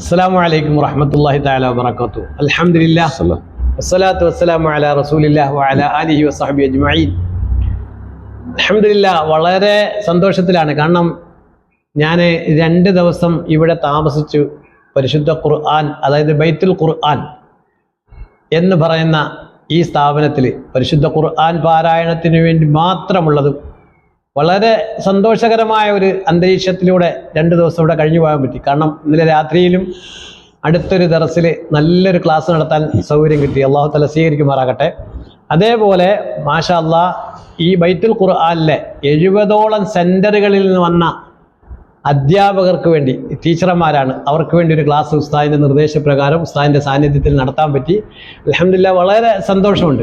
അസ്സാം വലൈക്കും വറഹമത്തല്ലാഹി താല വാത്തു അലഹമില്ല വസ്സലാത്തു വസ്സലാമു അല റസൂലില്ലാ വഅല ആലിഹി വസഹബി അജ്മഈൻ. അൽഹംദുലില്ല വളരെ സന്തോഷത്തിലാണ്. കാരണം ഞാൻ രണ്ട് ദിവസം ഇവിടെ താമസിച്ചു പരിശുദ്ധ ഖുർആൻ അതായത് ബൈത്തുൽ ഖുർആൻ എന്ന് പറയുന്ന ഈ സ്ഥാപനത്തിൽ പരിശുദ്ധ ഖുർആൻ പാരായണത്തിന് വേണ്ടി മാത്രമുള്ളതും വളരെ സന്തോഷകരമായ ഒരു അന്തരീക്ഷത്തിലൂടെ രണ്ട് ദിവസം ഇവിടെ കഴിഞ്ഞു പോകാൻ പറ്റി. കാരണം ഇന്നലെ രാത്രിയിലും അടുത്തൊരു ദറസിൽ നല്ലൊരു ക്ലാസ് നടത്താൻ സൗകര്യം കിട്ടി. അള്ളാഹു തല സ്വീകരിക്കുമാറാകട്ടെ. അതേപോലെ മാഷാ അള്ളാ ഈ ബൈത്തുൽ ഖുർആാനിലെ എഴുപതോളം സെന്ററുകളിൽ നിന്ന് വന്ന അധ്യാപകർക്ക് വേണ്ടി ടീച്ചർമാരാണ് അവർക്ക് വേണ്ടി ഒരു ക്ലാസ് ഉസ്താദിന്റെ നിർദ്ദേശപ്രകാരം ഉസ്താദിന്റെ സാന്നിധ്യത്തിൽ നടത്താൻ പറ്റി. അലഹമില്ല വളരെ സന്തോഷമുണ്ട്.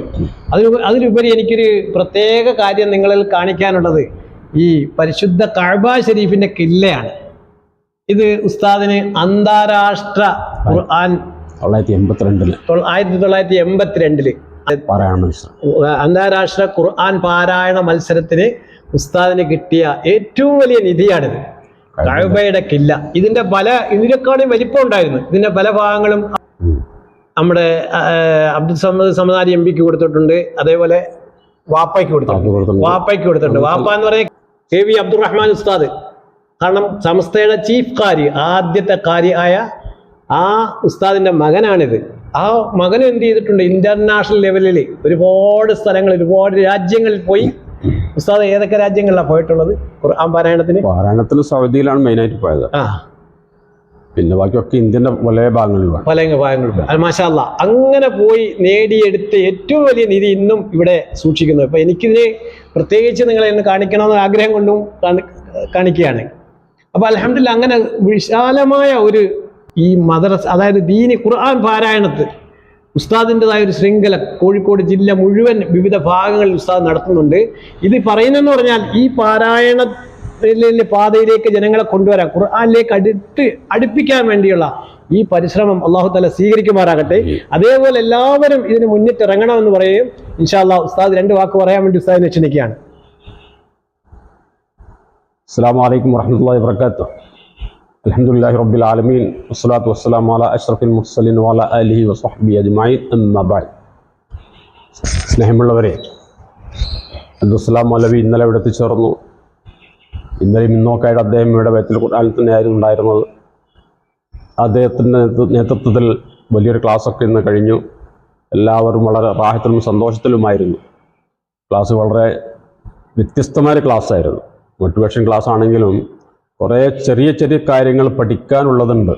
അതിനു അതിലുപരി എനിക്കൊരു പ്രത്യേക കാര്യം നിങ്ങളിൽ കാണിക്കാനുള്ളത് ഈ പരിശുദ്ധ കഅബ ഷെരീഫിന്റെ കില്ലയാണ്. ഇത് ഉസ്താദിന് അന്താരാഷ്ട്ര ഖുർആൻ തൊള്ളായിരത്തി എൺപത്തിരണ്ടിൽ ആയിരത്തി തൊള്ളായിരത്തി എൺപത്തിരണ്ടിൽ അന്താരാഷ്ട്ര ഖുർആൻ പാരായണ മത്സരത്തിന് ഉസ്താദിന് കിട്ടിയ ഏറ്റവും വലിയ നിധിയാണിത്. കഅബയുടെ കില്ല. ഇതിന്റെ പല ഇതിനേക്കാളും വലിപ്പം ഉണ്ടായിരുന്നു ഇതിന്റെ പല ഭാഗങ്ങളും നമ്മുടെ അബ്ദുൽ സമദ് സമദാരി എം പിക്ക് കൊടുത്തിട്ടുണ്ട്. അതേപോലെ വാപ്പയ്ക്ക് കൊടുത്തിട്ടുണ്ട്. വാപ്പയ്ക്ക് കൊടുത്തിട്ടുണ്ട്. വാപ്പ എന്ന് പറയുന്നത് കെ വി അബ്ദുറഹ്മാൻ ഉസ്താദ്. കാരണം സംസ്ഥയുടെ ചീഫ് കാരി ആദ്യത്തെ കാരി ആയ ആ ഉസ്താദിന്റെ മകനാണിത്. ആ മകനും എന്ത് ചെയ്തിട്ടുണ്ട്? ഇന്റർനാഷണൽ ലെവലിൽ ഒരുപാട് സ്ഥലങ്ങളിൽ ഒരുപാട് രാജ്യങ്ങളിൽ പോയി ഉസ്താദ് ഏതൊക്കെ രാജ്യങ്ങളിലാണ് പോയിട്ടുള്ളത്? ഖുർആൻ പാരായണത്തിന്? പാരായണത്തിന് സൗദിയിലാണ് മെയിനായിട്ട് പോയത്. ആ. പിന്നെ ബാക്കിയൊക്കെ ഇന്ത്യന്റെ പല ഭാഗങ്ങളിലും പല ഭാഗങ്ങളിലും മാഷാല്ല അങ്ങനെ പോയി നേടിയെടുത്ത ഏറ്റവും വലിയ നിധി ഇന്നും ഇവിടെ സൂക്ഷിക്കുന്നത്. അപ്പൊ എനിക്കിതിനെ പ്രത്യേകിച്ച് നിങ്ങളെ ഒന്ന് കാണിക്കണമെന്ന് ആഗ്രഹം കൊണ്ടും കാണി- കാണിക്കുകയാണ്. അപ്പൊ അലഹമില്ല അങ്ങനെ വിശാലമായ ഒരു ഈ മദ്രസ അതായത് ദീനി ഖുർആൻ പാരായണത്തിൽ ഉസ്താദിന്റെതായ ഒരു ശൃംഖല കോഴിക്കോട് ജില്ല മുഴുവൻ വിവിധ ഭാഗങ്ങളിൽ ഉസ്താദ് നടത്തുന്നുണ്ട്. ഇത് പറയുന്നതെന്ന് പറഞ്ഞാൽ ഈ പാരായണ പാതയിലേക്ക് ജനങ്ങളെ കൊണ്ടുവരാൻ ഖുർആാനിലേക്ക് അടുത്ത് അടുപ്പിക്കാൻ വേണ്ടിയുള്ള ഈ പരിശ്രമം അള്ളാഹു തല സ്വീകരിക്കുമാറാകട്ടെ. അതേപോലെ എല്ലാവരും ഇതിന് മുന്നിട്ടിറങ്ങണമെന്ന് പറയുകയും ഇൻഷാല്ലാ ഉസ്താദ് രണ്ട് വാക്ക് പറയാൻ വേണ്ടി ഉസ്താദിനെ ക്ഷണിക്കുകയാണ്. അസ്സാം വലൈക്കും വർഹമത്തല്ലാഹി വർക്കാത്തു അലഹമുല്ലാഹി റബ്ബിൽ ആലമീൻ. വസ്സലാത്തു വസ്സലാം വാല അഷ്റഫിൽ മുർസലിൻ വാല അലി വസ്ഹബി അജ്മഈൻ. അമ്മാ ബഅദ്. സ്നേഹമുള്ളവരെ അബ്ദുസ്സലാം മലവി ഇന്നലെ ഇവിടെ എത്തിച്ചേർന്നു ഇന്നലെയും ഇന്നോക്കായിട്ട് അദ്ദേഹം ഇവിടെ ബൈത്തുൽ ഖുർആനിൽ തന്നെയായിരുന്നു ഉണ്ടായിരുന്നത്. അദ്ദേഹത്തിന്റെ നേതൃത്വത്തിൽ വലിയൊരു ക്ലാസ്സൊക്കെ ഇന്ന് കഴിഞ്ഞു. എല്ലാവരും വളരെ റാഹത്തിലും സന്തോഷത്തിലുമായിരുന്നു. ക്ലാസ് വളരെ വ്യത്യസ്തമായ ക്ലാസ്സായിരുന്നു. മോട്ടിവേഷൻ ക്ലാസ് ആണെങ്കിലും കുറേ ചെറിയ ചെറിയ കാര്യങ്ങൾ പഠിക്കാനുള്ളതുണ്ട്.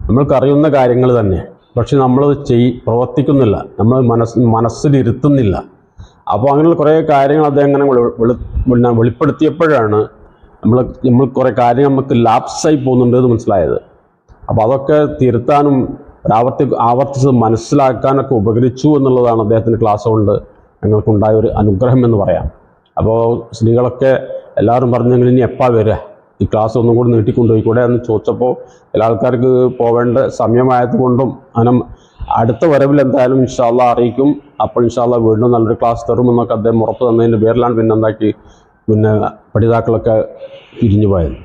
നമ്മൾക്കറിയുന്ന കാര്യങ്ങൾ തന്നെ. പക്ഷെ നമ്മൾ ചെയ് പ്രവർത്തിക്കുന്നില്ല. നമ്മൾ മനസ്സ് മനസ്സിലിരുത്തുന്നില്ല. അപ്പോൾ അങ്ങനെയുള്ള കുറേ കാര്യങ്ങൾ അദ്ദേഹം അങ്ങനെ വെളി വെളി വെളിപ്പെടുത്തിയപ്പോഴാണ് നമ്മൾ നമ്മൾ കുറേ കാര്യങ്ങൾ നമുക്ക് ലാപ്സായി പോകുന്നുണ്ട് എന്ന് മനസ്സിലായത്. അപ്പോൾ അതൊക്കെ തിരുത്താനും ആവർത്തി ആവർത്തിച്ച് മനസ്സിലാക്കാനൊക്കെ ഉപകരിച്ചു എന്നുള്ളതാണ് അദ്ദേഹത്തിന്റെ ക്ലാസ് കൊണ്ട് ഞങ്ങൾക്കുണ്ടായ ഒരു അനുഗ്രഹം എന്ന് പറയാം. അപ്പോൾ സ്ത്രീകളൊക്കെ എല്ലാവരും പറഞ്ഞെങ്കിൽ ഇനി എപ്പോൾ വരിക? ഈ ക്ലാസ് ഒന്നും കൂടി നീട്ടിക്കൊണ്ടുപോയിക്കൂടെ എന്ന് ചോദിച്ചപ്പോൾ എല്ലാ ആൾക്കാർക്ക് പോവേണ്ട സമയമായത് കൊണ്ടും അങ്ങനെ അടുത്ത വരവിൽ എന്തായാലും ഇൻഷാല്ല അറിയിക്കും. അപ്പോൾ ഇൻഷാല്ല വീണ്ടും നല്ലൊരു ക്ലാസ് തരുമെന്നൊക്കെ അദ്ദേഹം ഉറപ്പ് തന്നതിന്റെ പേരിലാണ് പിന്നെ എന്താക്കി പിന്നെ പഠിതാക്കളൊക്കെ പിരിഞ്ഞു പോയത്.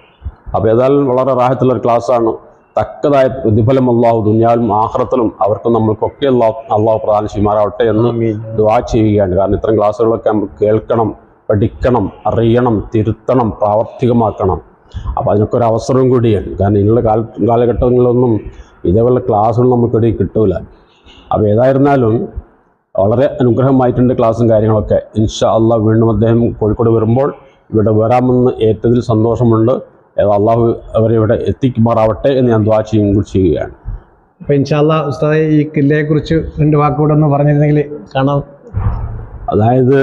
അപ്പോൾ ഏതായാലും വളരെ റാഹത്തുള്ളൊരു ക്ലാസ്സാണ്. തക്കതായ പ്രതിഫലം അള്ളാഹു ദുനിയാലും ആഹ്റത്തിലും അവർക്കും നമ്മൾക്കൊക്കെ അള്ളാഹു അള്ളാഹു പ്രധാന ചെയ്യുമാറാവട്ടെ എന്ന് ദുവാ ചെയ്യുകയാണ്. കാരണം ഇത്തരം ക്ലാസ്സുകളൊക്കെ നമ്മൾ കേൾക്കണം പഠിക്കണം അറിയണം തിരുത്തണം പ്രാവർത്തികമാക്കണം. അപ്പോൾ അതിനൊക്കെ ഒരു അവസരവും കൂടിയാണ്. കാരണം ഇനിയുള്ള കാല കാലഘട്ടങ്ങളിലൊന്നും ഇതേപോലെ ക്ലാസ്സുകൾ നമുക്കിടയിൽ കിട്ടൂല. അപ്പോൾ ഏതായിരുന്നാലും വളരെ അനുഗ്രഹമായിട്ടുണ്ട് ക്ലാസ്സും കാര്യങ്ങളൊക്കെ. ഇൻഷാ അള്ളാഹ് വീണ്ടും അദ്ദേഹം കോഴിക്കോട് വരുമ്പോൾ ഇവിടെ വരാമെന്ന് ഏറ്റതിൽ സന്തോഷമുണ്ട്. അള്ളാഹു അവരെ ഇവിടെ എത്തിക്കുമാറാവട്ടെ എന്ന് ഞാൻ ദ്വാ ചെയ്യും കൂടി ചെയ്യുകയാണ്. അപ്പൊ ഇൻഷാല്ല ഉസ്താദ് ഈ കില്ലയെ കുറിച്ച് രണ്ട് വാക്കുകൂടെ ഒന്ന് പറഞ്ഞിരുന്നെങ്കിൽ കാണാം. അതായത്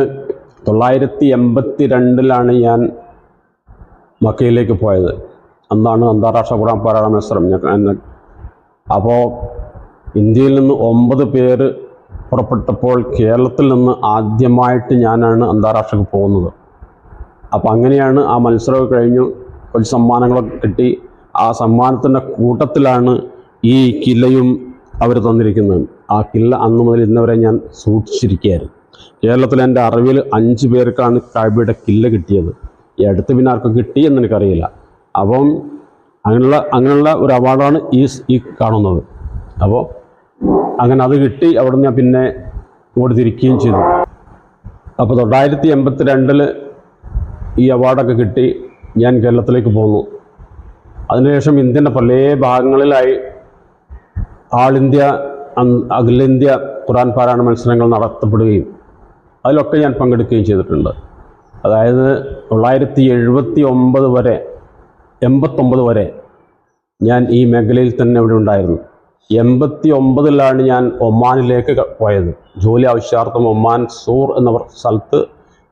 തൊള്ളായിരത്തി എൺപത്തി രണ്ടിലാണ് ഞാൻ മക്കയിലേക്ക് പോയത്. അന്നാണ് അന്താരാഷ്ട്ര ഖുറാൻ പാരായണ മത്സരം. ഞാൻ അപ്പോൾ ഇന്ത്യയിൽ നിന്ന് ഒമ്പത് പേര് പുറപ്പെട്ടപ്പോൾ കേരളത്തിൽ നിന്ന് ആദ്യമായിട്ട് ഞാനാണ് അന്താരാഷ്ട്രക്ക് പോകുന്നത്. അപ്പോൾ അങ്ങനെയാണ് ആ മത്സരമൊക്കെ കഴിഞ്ഞു ഒരു സമ്മാനങ്ങളൊക്കെ കിട്ടി. ആ സമ്മാനത്തിന്റെ കൂട്ടത്തിലാണ് ഈ കില്ലയും അവർ തന്നിരിക്കുന്നത്. ആ കില്ല അന്ന് മുതൽ ഇന്ന് വരെ ഞാൻ സൂക്ഷിച്ചിരിക്കുകയായിരുന്നു കേരളത്തിൽ എന്റെ അറിവിൽ അഞ്ച് പേർക്കാണ് കാബിയുടെ കില്ല കിട്ടിയത്. ഈ അടുത്ത് പിന്നെ ആർക്കും കിട്ടി എന്ന് എനിക്കറിയില്ല. അപ്പം അങ്ങനെയുള്ള അങ്ങനെയുള്ള ഒരു അവാർഡാണ് ഈ ഈ കാണുന്നത്. അപ്പോൾ അങ്ങനെ അത് കിട്ടി അവിടെ ഞാൻ പിന്നെ ഇങ്ങോട്ട് തിരിക്കുകയും ചെയ്തു. അപ്പോൾ തൊള്ളായിരത്തി എൺപത്തി രണ്ടിൽ ഈ അവാർഡൊക്കെ കിട്ടി ഞാൻ കേരളത്തിലേക്ക് പോന്നു. അതിനുശേഷം ഇന്ത്യന്റെ പല ഭാഗങ്ങളിലായി ആൾ ഇന്ത്യ അഖിലേന്ത്യ ഖുറാൻ പാരായണ മത്സരങ്ങൾ നടത്തപ്പെടുകയും അതിലൊക്കെ ഞാൻ പങ്കെടുക്കുകയും ചെയ്തിട്ടുണ്ട്. അതായത് തൊള്ളായിരത്തി എഴുപത്തി ഒമ്പത് വരെ എൺപത്തൊമ്പത് വരെ ഞാൻ ഈ മേഖലയിൽ തന്നെ ഇവിടെ ഉണ്ടായിരുന്നു. എൺപത്തി ഒമ്പതിലാണ് ഞാൻ ഒമാനിലേക്ക് പോയത്. ജോലി ആവശ്യാർത്ഥം ഒമാൻ സൂർ എന്ന സ്ഥലത്ത്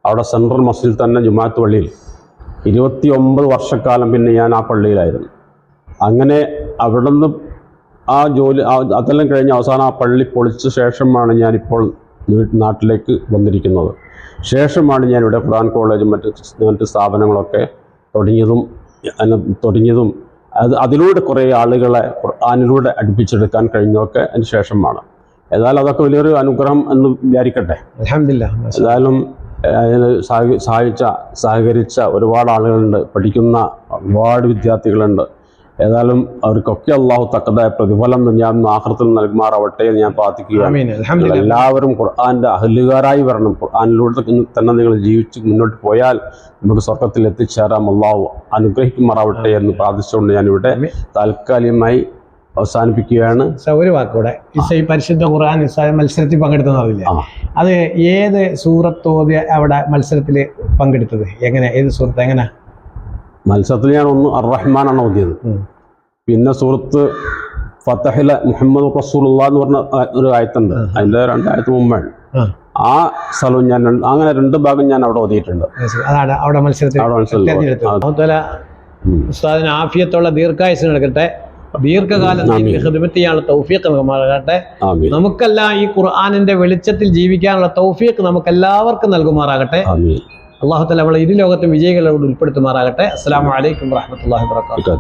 അവിടെ സെൻട്രൽ മസ്ജിദിൽ തന്നെ ജുമാത്ത് പള്ളിയിൽ. ഇരുപത്തി ഒമ്പത് വർഷക്കാലം പിന്നെ ഞാൻ ആ പള്ളിയിലായിരുന്നു. അങ്ങനെ അവിടുന്ന് ആ ജോലി അതെല്ലാം കഴിഞ്ഞ് അവസാനം ആ പള്ളി പൊളിച്ച ശേഷമാണ് ഞാനിപ്പോൾ നാട്ടിലേക്ക് വന്നിരിക്കുന്നത്. ശേഷമാണ് ഞാനിവിടെ ഖുർആൻ കോളേജും മറ്റ് മറ്റ് സ്ഥാപനങ്ങളൊക്കെ തുടങ്ങിയതും തുടങ്ങിയതും അത് അതിലൂടെ കുറേ ആളുകളെ ഖുർആാനിലൂടെ അടുപ്പിച്ചെടുക്കാൻ കഴിഞ്ഞതൊക്കെ അതിന് ശേഷമാണ്. ഏതായാലും അതൊക്കെ വലിയൊരു അനുഗ്രഹം എന്ന് വിചാരിക്കട്ടെ. ഏതായാലും അതിന് സഹ- സഹായിച്ച സഹകരിച്ച ഒരുപാട് ആളുകളുണ്ട് പഠിക്കുന്ന ഒരുപാട് വിദ്യാർത്ഥികളുണ്ട്. ഏതായാലും അവർക്കൊക്കെ അള്ളാഹു തക്കതായ പ്രതിഫലം ഞാൻ ആഹൃത്തിൽ നൽകുമാറാവട്ടെ എന്ന് ഞാൻ പ്രാർത്ഥിക്കുകയാണ്. എല്ലാവരും ഖുർആന്റെ അഹലുകാരായി വരണം. ഖുർആാനിലൂടെ തന്നെ നിങ്ങൾ ജീവിച്ച് മുന്നോട്ട് പോയാൽ നമുക്ക് സ്വർഗത്തിൽ എത്തിച്ചേരാം. അള്ളാഹു അനുഗ്രഹിക്കുമാറാവട്ടെ എന്ന് പ്രാർത്ഥിച്ചുകൊണ്ട് ഞാനിവിടെ. താൽക്കാലികമായി അവസാനിപ്പിക്കുകയാണ്. ഒരു വാക്കൂടെ ഈ പരിശുദ്ധ ഖുർആൻ മത്സരത്തിൽ പങ്കെടുത്തെന്ന് അറിയില്ല അത് ഏത് സൂറത്തോതി അവിടെ മത്സരത്തിൽ പങ്കെടുത്തത്? എങ്ങനെ? ഏത് സൂറത്ത്? എങ്ങനെ? മത്സരത്തിൽ ഞാൻ ഒന്ന് അറഹ്മാനാണ് ഓതിയത്. പിന്നെ സുഹൃത്ത് ഫത്തഹില മുഹമ്മദ് റസൂലുള്ള എന്ന് പറഞ്ഞ ഒരു ആയത്തുണ്ട്. അതിന്റെ രണ്ടായിരത്തി മുമ്പാണ് ആ, സ്ഥലവും ഞാൻ അങ്ങനെ രണ്ട് ഭാഗം ഞാൻ അവിടെ ഓതിയിട്ടുണ്ട്. അതാണ് അവിടെ മത്സരത്തിൽ. ഉസ്താദിന് ആഫിയത്തുള്ള ദീർഘായുസ് എടുക്കട്ടെ ദീർഘകാലം. തൗഫീഖ് നൽകുമാറാകട്ടെ. നമുക്കെല്ലാം ഈ ഖുർആാനിന്റെ വെളിച്ചത്തിൽ ജീവിക്കാനുള്ള തൗഫീഖ് നമുക്ക് എല്ലാവർക്കും നൽകുമാറാകട്ടെ ആമീൻ അവളെ ഇരു ലോകത്തും വിജയികളോട് ഉൾപ്പെടുത്തുമാറാകട്ടെ അസ്സാം വലൈക്കും വാഹമത്തല്ലാഹി വാത്തു